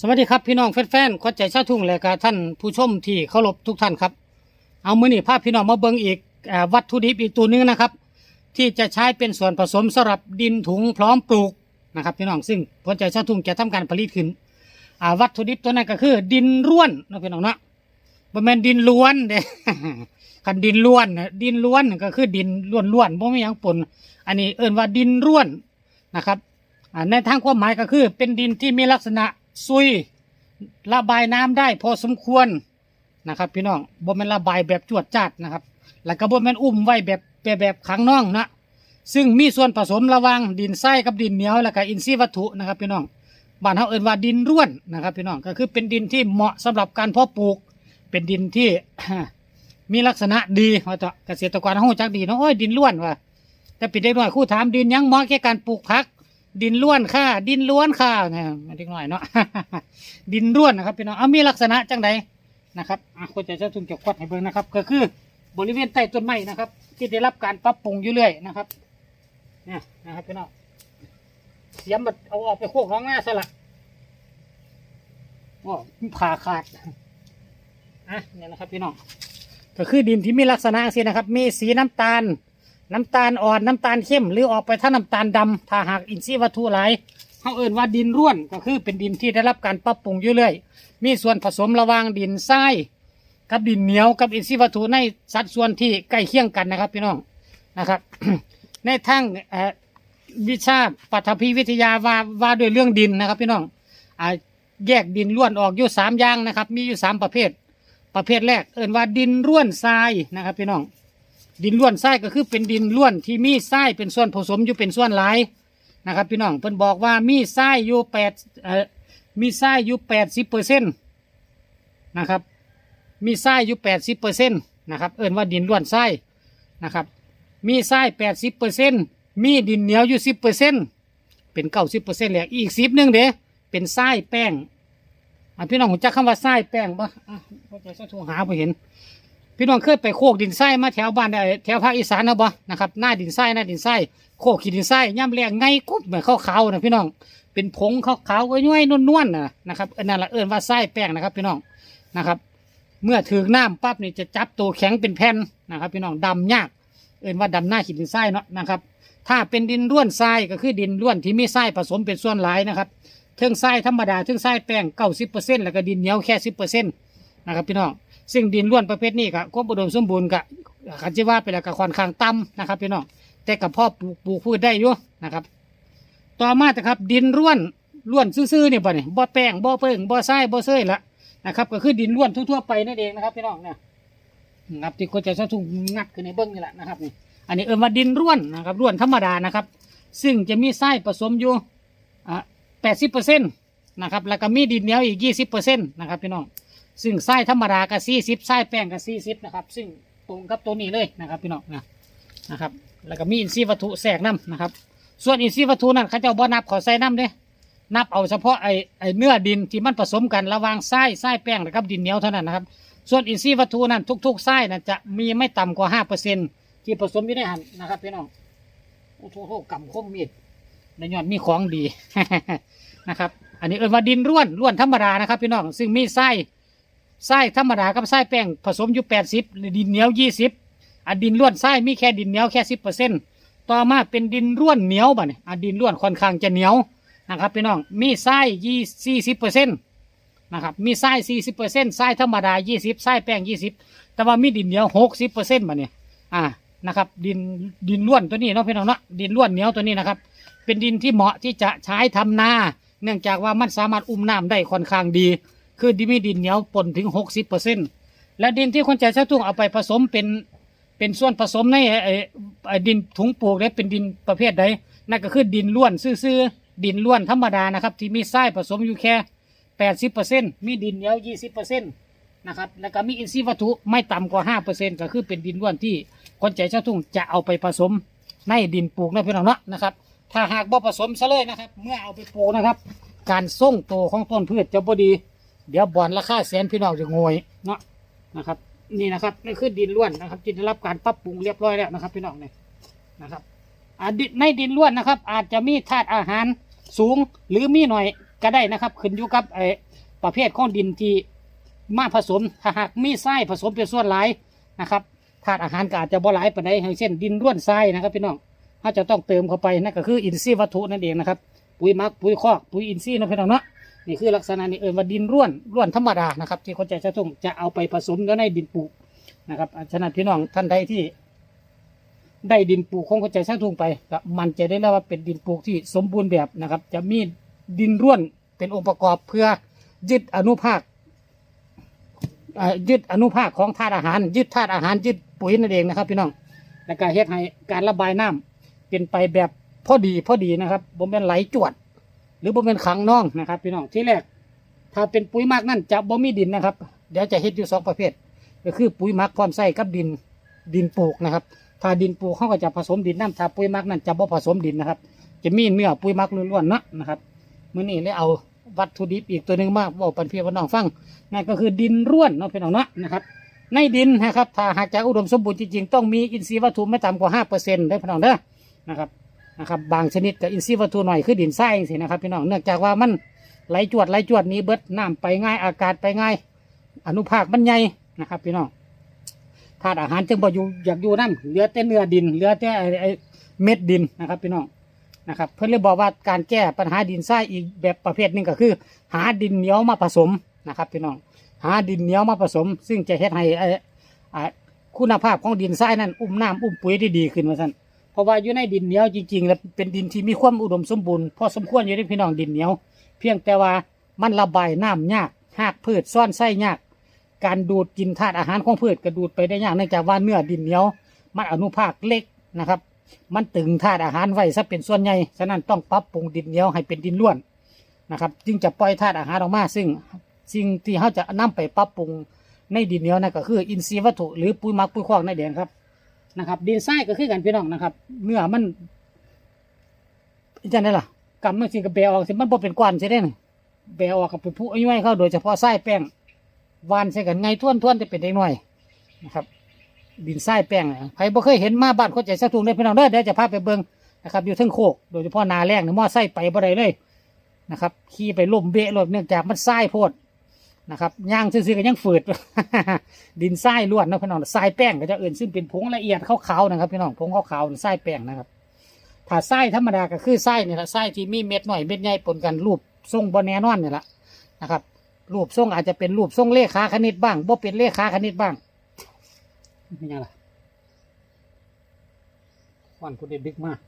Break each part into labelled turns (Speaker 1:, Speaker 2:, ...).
Speaker 1: สวัสดีครับพี่น้องแฟนๆขวัญใจชาวทุ่งและก็ท่านผู้ชมที่เคารพทุกท่านครับ เอามือนี่ภาพพี่น้องมาเบิ่งอีกอวัตถุดิบอีกตัวหนึงนะครับ ที่จะใช้เป็นส่วนผสมสำหรับดินถุงพร้อมปลูกนะครับพี่น้องซึ่งขวัญใจชาวทุ่งจะทำการผลิตขึ้นวัตถุดิบตัวนั้นก็คือ ดินร่วนนะพี่น้องเนาะบ่แม่นดินล้วนเด้คันดินล้วนนะดินล้วนก็คือดินล้วนๆบ่มีหยังปนอันนี้เอิ้นว่าดินร่วนนะครับในทางความหมายก็คือเป็นดินที่มีลักษณะ ซุยระบายน้ำได้พอสมควรนะครับ พี่น้องบ่แม่นระบายแบบจวดจัดนะครับ แล้วก็บ่แม่นอุ้มไว้แบบแบบแบบขังน่องนะซึ่งมีส่วนผสมระว่างดินทรายกับดินเหนียวแล้วก็อินทรีย์วัตถุนะครับ พี่น้องบ้านเฮาเอิ้นว่าดินร่วนนะครับ พี่น้องก็คือเป็นดินที่เหมาะสำหรับการเพาะปลูก เป็นดินที่มีลักษณะดีว่าต่อเกษตรกรเฮาจักดีเนาะโอ้ยดินร่วนว่ะแต่ปิดได้หน่อยคู่ถามดินยังเหมาะแก่การปลูกผัก ดินล้วนค่ะ ดินล้วนค่ะเนี่ยเล็กน้อยเนาะดินร่วนนะครับพี่น้องเอามีลักษณะจังไดนะครับอะคนจะจะทุ่งเก็บควัดให้เบิ่งนะครับ ก็คือบริเวณใต้ต้นไม้นะครับ ที่ได้รับการปรับปรุงอยู่เรื่อยนะครับเนี่ยนะครับพี่น้องเสียมมันเอาออกไปโคกน้องหน้าซะละโอ้ผ่าขาดอะเนี่ยนะครับพี่น้องก็คือดินที่มีลักษณะสินะครับ มีสีน้ำตาล น้ำตาลอ่อนน้ำตาลเข้มหรือออกไปถ้าน้ำตาลดำถ้าหากอินทรีย์วัตถุหลายเขาเอ่นว่าดินร่วนก็คือเป็นดินที่ได้รับการปรับปรุงอยู่เรื่อย มีส่วนผสมระหว่างดินทรายกับดินเหนียวกับอินทรีย์วัตถุในสัดส่วนที่ใกล้เคียงกันนะครับพี่น้องนะครับ ในทางวิชาปฐพีวิทยาว่าว่าด้วยเรื่องดินนะครับ พี่น้องอแยกดินร่วนออกอยู่สามอย่างนะครับ มีอยู่สามประเภท ประเภทแรก เอ่นว่าดินร่วนทรายนะครับพี่น้อง ดินล้วนทรายก็คือเป็นดินล้วนที่มีทรายเป็นส่วนผสมอยู่เป็นส่วนหลายนะครับ พี่น้องเพิ่นบอกว่ามีทรายอยู่แปดเอ่อมีทรายอยู่แปดสิบเปอร์เซ็นต์นะครับ มีทรายอยู่แปดสิบเปอร์เซ็นต์นะครับ เอิ้นว่าดินล้วนทรายนะครับ มีทรายแปดสิบเปอร์เซ็นต์มีดินเหนียวอยู่สิบเปอร์เซ็นต์เป็นเก้าสิบเปอร์เซ็นต์แหละอีกสิบหนึ่งเด้เป็นทรายแป้งอะพี่น้องผมจะคำว่าทรายแป้งปะอะพอใจสักโทรหาไปเห็น พี่น้องเคยไปโคกดินทรายมาแถวบ้านเอ่อแถวภาคอีสานนะบ่นะครับหน้าดินทรายหน้าดินทรายโคกขีดดินทรายย่ำแรงไงกุ๊บเหมือนขาวๆนะพี่น้องเป็นผงขาวๆก็ย่อยนวลๆนะนะครับอันนั้นละเอิ้นว่าทรายแป้งนะครับ พี่น้องนะครับ เมื่อถือน้ำปั๊บนี่จะจับตัวแข็งเป็นแผ่นนะครับ พี่น้องดำยาก เอิ้นว่าดำหน้าขีดดินทรายเนาะนะครับ ถ้าเป็นดินร่วนทรายก็คือดินร่วนที่มีทรายผสมเป็นส่วนหลายนะครับเทิงทรายธรรมดาเทิงทรายแป้งเก้าสิบเปอร์เซ็นต์แล้วก็ดินเหนียวแค่สิบเปอร์เซ็นต์นะครับพี่น้อง ซึ่งดินล้วนประเภทนี้ก็ความอุดมสมบูรณ์ก็ขันจิว่าไปแล้วก็ค่อนข้างต่ำนะครับพี่น้องแต่กับพ่อปลูกปลูกพืชได้อยู่นะครับ ต่อมานะครับ ดินร่วนร่วนซื่อๆเนี่ยบ่เนี่ยบ่แป้งบ่เปิ้งบ่ทรายบ่เซยละนะครับ ก็คือดินร่วนทั่วๆไปนั่นเองนะครับพี่น้องเนี่ยนะครับที่คนจะชอบทุ่งงัดขึ้นในเบิ้งนี่แหละนะครับนี่อันนี้เอิ้นว่าดินร่วนนะครับร่วนธรรมดานะครับ ซึ่งจะมีทรายผสมอยู่อะแปดสิบเปอร์เซ็นต์นะครับแล้วก็มีดินเหนียวอีกยี่สิบเปอร์เซ็นต์นะครับพี่น้อง ซึ่งไส้ธรรมดากับสี่สิบไส้แป้งกับสี่สิบนะครับ ซึ่งตรงกับตัวนี้เลยนะครับพี่น้องนะนะครับ แล้วก็มีอินทรีย์วัตถุแทรกน้ำนะครับ ส่วนอินทรีย์วัตถุนั้นเขาจ้าบ่นับขอใส่น้ำเด้นับเอาเฉพาะไอ้ไอ้เนื้อดินที่มันผสมกันระหว่างไส้ไส้แป้งนะครับดินเหนียวเท่านั้นนะครับ ส่วนอินทรีย์วัตถุนั้นทุกๆไส้นั้นจะมีไม่ต่ำกว่าห้าเปอร์เซ็นที่ผสมอยู่ในหันนะครับพี่น้องโอ้โหกำคมมีดในยอดมีของดีนะครับ อันนี้เอิ้นว่าดินร่วนร่วนธรรมดานะครับพี่น้องซึ่งมีไส้ ไส้ธรรมดากับไส้แป้งผสมอยู่แปดสิบดินเหนียวยี่สิบอันดินร่วนไส้มีแค่ดินเหนียวแค่สิบเปอร์เซ็นต์ต่อมาเป็นดินร่วนเหนียวบ่เนี่ยอันดินร่วนค่อนข้างจะเหนียวนะครับพี่น้องมีไส้ยี่สี่สิบเปอร์เซ็นต์นะครับมีไส้สี่สิบเปอร์เซ็นต์ไส้ธรรมดายี่สิบไส้แป้งยี่สิบแต่ว่ามีดินเหนียวหกสิบเปอร์เซ็นต์บ่เนี่ยอ่านะครับดินดินร่วนตัวนี้เนาะพี่น้องเนาะดินร่วนเหนียวตัวนี้นะครับเป็นดินที่เหมาะที่จะใช้ทำนา เนื่องจากว่ามันสามารถอุ้มน้ำได้ค่อนข้างดี คือดินมีดินเหนียวปนถึงหกสิบเปอร์เซ็นและดินที่คนใจชาวทุ่งเอาไปผสมเป็นเป็นส่วนผสมในไอ้ไอ้ดินถุงปลูกได้เป็นดินประเภทใดนั่นก็คือดินล้วนซื่อๆดินล้วนธรรมดานะครับที่มีทรายผสมอยู่แค่แปดสิบเปอร์เซ็นมีดินเหนียวยี่สิบเปอร์เซ็นนะครับแล้วก็มีอินทรีย์วัตถุไม่ต่ำกว่าห้าเปอร์เซ็นก็คือเป็นดินล้วนที่คนใจชาวทุ่งจะเอาไปผสมในดินปลูกนะพี่น้องเนาะนะครับถ้าหากบ่ผสมซะเลยนะครับ เมื่อเอาไปปลูกนะครับ การส่งโตของต้นพืชจะบ่ดี เดี๋ยวบอนราคาแสนพี่น้องจะงวยเนาะนะครับ นี่นะครับนี่คือดินล้วนนะครับที่ได้รับการปรับปรุงเรียบร้อยแล้วนะครับ พี่น้องเนี่ยนะครับอ่าดิในดินล้วนนะครับ อาจจะมีธาตุอาหารสูงหรือมีหน่อยก็ได้นะครับ ขึ้นอยู่กับไอ้ประเภทของดินที่มาผสมถ้าหากมีทรายผสมเป็นส่วนหลายนะครับธาตุอาหารก็อาจจะบ่หลายปานใดอย่างเช่น ดินร่วนทรายนะครับ พี่น้องถ้าจะต้องเติมเข้าไปนั่นก็คืออินทรีย์วัตถุนั่นเองนะครับ ปุ๋ยมักปุ๋ยคอกปุ๋ยอินทรีย์นะพี่น้องเนาะ นี่คือลักษณะนี้เออว่าดินร่วนร่วนธรรมดานะครับ ที่คนใจจะต้องจะเอาไปผสมแล้วในดินปลูกนะครับฉะนั้นพี่น้องท่านใดที่ได้ดินปลูกของคนใจสร้างทุ่งไปก็มันจะได้แล้วว่าเป็นดินปลูกที่สมบูรณ์แบบนะครับ จะมีดินร่วนเป็นองค์ประกอบเพื่อยึดอนุภาคยึดอนุภาคของธาตุอาหาร ยึดธาตุอาหารยึดปุ๋ยนั่นเองนะครับ พี่น้องและการเฮ็ดให้การระบายน้ำเป็นไปแบบพอดีพอดีนะครับบ่เป็นไหลจวด หรือบ่เป็นขังน่องนะครับ พี่น้องที่แรก ถ้าเป็นปุ๋ยหมักนั่นจะบ่มีดินนะครับ เดี๋ยวจะเฮ็ดอยู่สองประเภท ก็คือปุ๋ยหมักพร้อมใส่กับดินดินปลูกนะครับถ้าดินปลูกเขาก็จะผสมดินน้ำถ้าปุ๋ยหมักนั่นจะบ่ผสมดินนะครับ จะมีเนื้อปุ๋ยหมักล้วนๆนะนะครับมื้อนี้เลยเอาวัตถุดิบอีกตัวหนึ่งมาบอกปันเพียพี่น้องฟังนั่นก็คือดินร่วนเนาะพี่น้องเนาะนะครับในดินนะครับถ้าหากจะอุดมสมบูรณ์จริงๆต้องมีอินทรีย์วัตถุไม่ต่ำกว่าห้าเปอร์เซ็นต์ได้พี่น้องเด้อนะครับ นะครับบางชนิดกับอินทรีย์วัตถุหน่อยคือดินทรายสินะครับพี่น้องเนื่องจากว่ามันไหลจวดไหลจวดนี้เบิดน้ำไปง่ายอากาศไปง่าย อนุภาคมันใหญ่นะครับ พี่น้องธาตุอาหารจึงบ่อยู่อยากอยู่นั่นเหลือแต่เนื้อดินเหลือแต่ไอ้ไอเม็ดดินนะครับ พี่น้องนะครับ เพื่อนเลยบอกว่าการแก้ปัญหาดินทรายอีกแบบประเภทหนึ่งก็คือ หาดินเหนียวมาผสมนะครับ พี่น้องหาดินเหนียวมาผสม ซึ่งจะเฮ็ดให้ไอ้คุณภาพของดินทรายนั้น อุ้มน้ำอุ้มปุ๋ยได้ดีขึ้นมาสั่น เพราะว่าอยู่ในดินเหนียวจริงๆ แล้วเป็นดินที่มีความอุดมสมบูรณ์พอสมควรอยู่ในพี่น้องดินเหนียว เพียงแต่ว่ามันระบายน้ำยากหากพืชซ่อนไส้ยาก การดูดกินธาตุอาหารของพืชก็ดูดไปได้ยากเนื่องจากว่าเนื้อดินเหนียว มันอนุภาคเล็กนะครับ มันตึงธาตุอาหารไว้ซะเป็นส่วนใหญ่ฉะนั้นต้องปรับปรุงดินเหนียวให้เป็นดินล้วนนะครับ จึงจะปล่อยธาตุอาหารออกมา ซึ่งสิ่งที่เขาจะนำไปปรับปรุงในดินเหนียวนั่นก็คือ อินทรีย์วัตถุหรือปุ๋ยหมักปุ๋ยคอกนั่นเองครับ นะครับ ดินทรายก็คือกันพี่น้องนะครับ เนื้อมันจะได้ล่ะกำมันสิกระเบออกสิมันบ่เป็นก้อนใช่ไหมแบออกกับเป็นผู้ย่อยเข้าโดยเฉพาะไส้แป้งวานใส่กันไงท่วนท่วนจะเป็นเด็กน้อยนะครับ ดินทรายแป้งนะใครบ่เคยเห็นมาบ้านคนใจสักทุงได้พี่น้องเด้อเดี๋ยวจะพาไปเบิ่งนะครับอยู่ทั้งโคกโดยเฉพาะนาแรงเนี่ยมอไส้ไปบ่ได้เลยนะครับขี่ไปล่มเบะรถเนื่องจากมันทรายโพด นะครับย่างซื่อๆก็ยังฝืด ดินทรายล้วนนะพี่น้องทรายแป้งก็จะเอื่นซึ่งเป็นผงละเอียดขาวๆนะครับพี่น้องผงขาวๆทรายแป้งนะครับ ถ้าทรายธรรมดาก็คือทรายเนี่ยละทรายที่มีเม็ดหน่อยเม็ดใหญ่ปนกันรูปทรงบนแน่นอนเนี่ยละนะครับรูปทรงอาจจะเป็นรูปทรงเลขาคณิตบ้างบ่เป็นเลขาคณิตบ้างเป็นยังไงวันคุณเด็ดึกมาก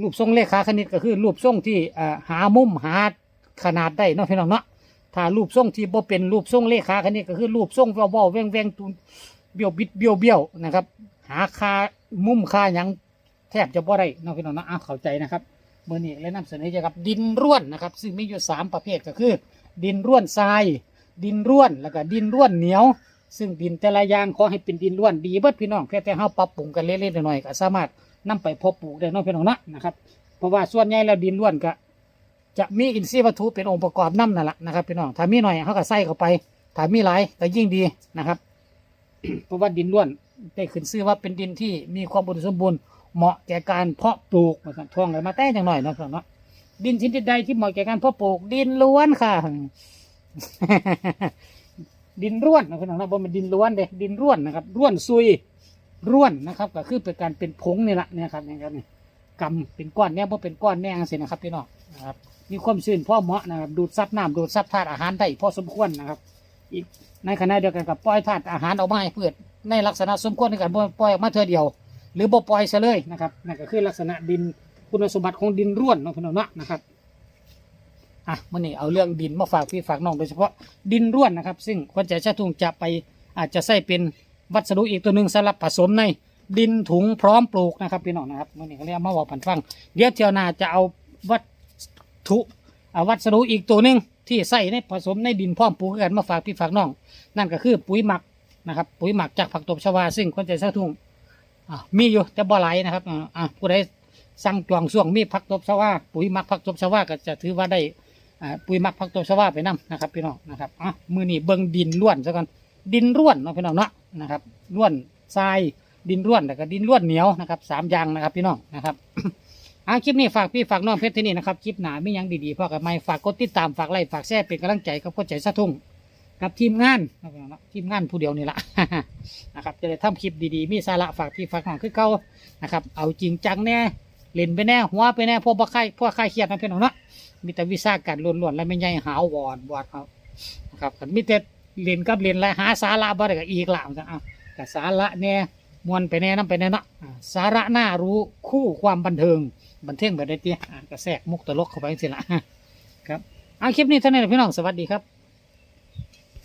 Speaker 1: รูปทรงเลขาคณิตก็คือรูปทรงที่อ่าหามุมหาขนาดได้เนาะพี่น้องเนาะ ถ้ารูปทรงที่บ่เป็นรูปทรงเลขาคณิตก็คือรูปทรงเว้าๆแว่งตูนเบี้ยวบิดเบี้ยวเบี้ยวนะครับ หาค่ามุมค่าหยังแทบจะบ่ได้เนาะพี่น้องนาะอ้าวเข้าใจนะครับเมื่อนี้เลยนำเสนอเกี่ยวกับดินร่วนนะครับ ซึ่งมีอยู่สามประเภทก็คือ ดินร่วนทราย ดินร่วนแล้วก็ดินร่วนเหนียว ซึ่งดินแต่ละอย่างขอให้เป็นดินร่วนดีเบิดพี่น้องเพียงแต่เฮาปรับปรุงกันเล็กๆน้อยๆก็สามารถนำไปเพาะปลูกได้น้องพี่น้องนะนะครับเพราะว่าส่วนใหญ่แล้วดินร่วนก็ จะมีอินทรีย์วัตถุเป็นองค์ประกอบน้ำนั่นแหละนะครับพี่น้องถ้ามีหน่อยเขาก็ใส่เข้าไปถ้ามีหลายก็ยิ่งดีนะครับเพราะว่าดินร่วนได้ขึ้นชื่อว่าเป็นดินที่มีความอุดมสมบูรณ์เหมาะแก่การเพาะปลูกมาสั่นทวงเลยมาแต่จังหน่อยนะพี่น้องเนาะดินชนิดใดที่เหมาะแก่การเพาะปลูก ดินล้วนค่ะ ดินร่วนนะพี่น้องนะบ่เป็นดินล้วนเด้ดินร่วนนะครับร่วนซุยร่วนนะครับ ก็คือเป็นการเป็นผงนี่แหละเนี่ยครับเนี่ยครับนี่ กำเป็นก้อนเนี่ยเพราะเป็นก้อนแน่สินะครับพี่น้องนะครับมีความชื้นพอเหมาะนะครับดูดซับน้ำดูดซับธาตุอาหารได้พอสมควรนะครับอีกในขณะเดียวกันกับปล่อยธาตุอาหารออกมาให้พืชในลักษณะสมควรในการบ่ปล่อยออกมาเท่อเดียว หรือบ่ปล่อยซะเลยนะครับนั่นก็คือลักษณะดินคุณสมบัติของดินร่วนเนาะพี่น้องเนาะนะครับอะมื่อนี้เอาเรื่องดินมาฝากพี่ฝากน้องโดยเฉพาะดินร่วนนะครับ ซึ่งคนใจชาตุงจะไปอาจจะใส่เป็นวัสดุอีกตัวหนึ่งสำหรับผสมใน ดินถุงพร้อมปลูกนะครับพี่น้องนะครับมื่อนี้เขาเรียกมาบอกผันฟัง เดี๋ยวเที่ยวหน้าจะเอาวัตถุเอาวัสดุอีกตัวหนึ่งที่ใส่ในผสมในดินพร้อมปลูกกันมาฝากพี่ฝากน้อง นั่นก็คือปุ๋ยหมักนะครับ ปุ๋ยหมักจากผักตบชวาซึ่งคนใจชาตุงอะมีอยู่แต่บ่หลายนะครับอ่าอะผู้ใดสั่งจวงส่วงมีผักตบชวาปุ๋ยหมักผักตบชวาก็จะถือว่าได้ปุ๋ยหมักผักตบชวาไปนํนะครับพี่น้องนะครับอะมือนี่เบิ่งดินร่วนซะก่อนดินร่วนเนาะพี่น้องเนาะนะครับร่วนทราย ดินร่วนแล้วก็ดินร่วนเหนียวนะครับสามอย่างนะครับพี่น้องนะครับอาคลิปนี้ฝากพี่ฝากน้องเพชรที่นี่นะครับคลิปหนาไม่ยังดีๆพ่อกับไม่ฝากกดติดตามฝากไลค์ฝากแชร์เป็นกำลังใจกับพ่อใจสะทุ่งกับทีมงานนะครับทีมงานผู้เดียวนี่แหละนะครับจะได้ทำคลิปดีๆ มีสาระฝากพี่ฝากน้องคือเก่านะครับ เอาจริงจังแน่เล่นไปแน่หัวไปแน่พวกบ่ใครพวกใครเครียดนะเพื่อนน้องเนาะมีแต่วิชาการล้วนๆแล้วไม่ใหญ่หาววอดวอดครับนะครับมีแต่เล่นกับเล่นและหาสาระบ่ได้ก็อีกละมันก็อะแต่สาระแน่ มวนไปแน่น้ำไปแน่เนาะอะสาระน่ารู้คู่ความบันเทิง บันเทิงแบบได้เตี้ยอะก็แทรกมุกตลกเข้าไปสิละ ครับเอาคลิปนี้เท่านั้นแหละพี่น้องสวัสดีครับ